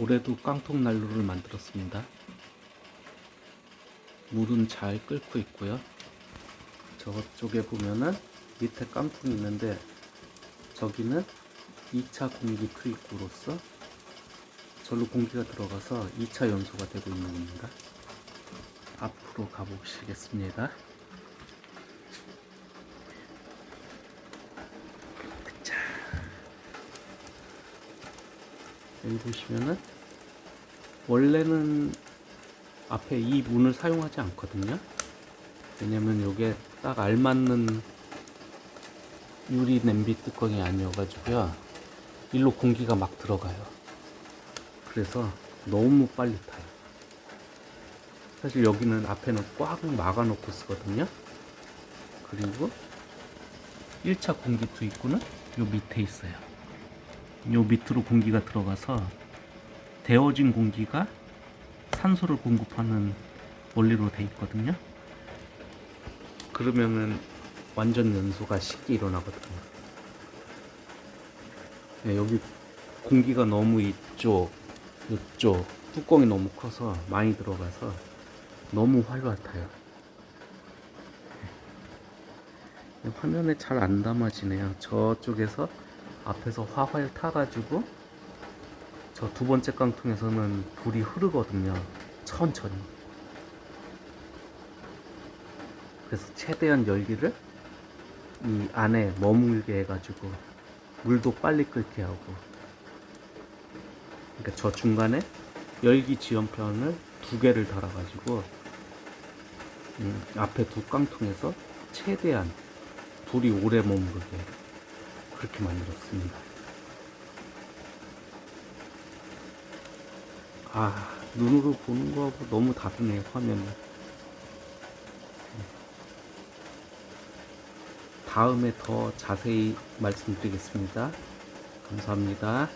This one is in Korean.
올해도 깡통 난로를 만들었습니다. 물은 잘 끓고 있고요. 저쪽에 보면은 밑에 깡통이 있는데 저기는 2차 공기 투입구로서 절로 공기가 들어가서 2차 연소가 되고 있는 겁니다. 앞으로 가보시겠습니다. 여기 보시면은 원래는 앞에 이 문을 사용하지 않거든요. 왜냐면 이게 딱 알맞는 유리 냄비 뚜껑이 아니어가지고요. 일로 공기가 막 들어가요. 그래서 너무 빨리 타요. 사실 여기는 앞에는 꽉 막아 놓고 쓰거든요. 그리고 1차 공기 투입구는 요 밑에 있어요. 요 밑으로 공기가 들어가서 데워진 공기가 산소를 공급하는 원리로 돼 있거든요. 그러면은 완전 연소가 쉽게 일어나거든요. 네, 여기 공기가 너무 이쪽, 이쪽 뚜껑이 너무 커서 많이 들어가서 너무 활발타요. 네, 화면에 잘 안 담아지네요. 저쪽에서 앞에서 화활 타가지고 저 두 번째 깡통에서는 불이 흐르거든요. 천천히. 그래서 최대한 열기를 이 안에 머물게 해가지고 물도 빨리 끓게 하고 그러니까 저 중간에 열기 지연편을 두 개를 달아가지고 음, 앞에 두 깡통에서 최대한 불이 오래 머무르게 그렇게 만들었습니다. 아 눈으로 보는 거하고 너무 다르네요 화면이. 다음에 더 자세히 말씀드리겠습니다. 감사합니다.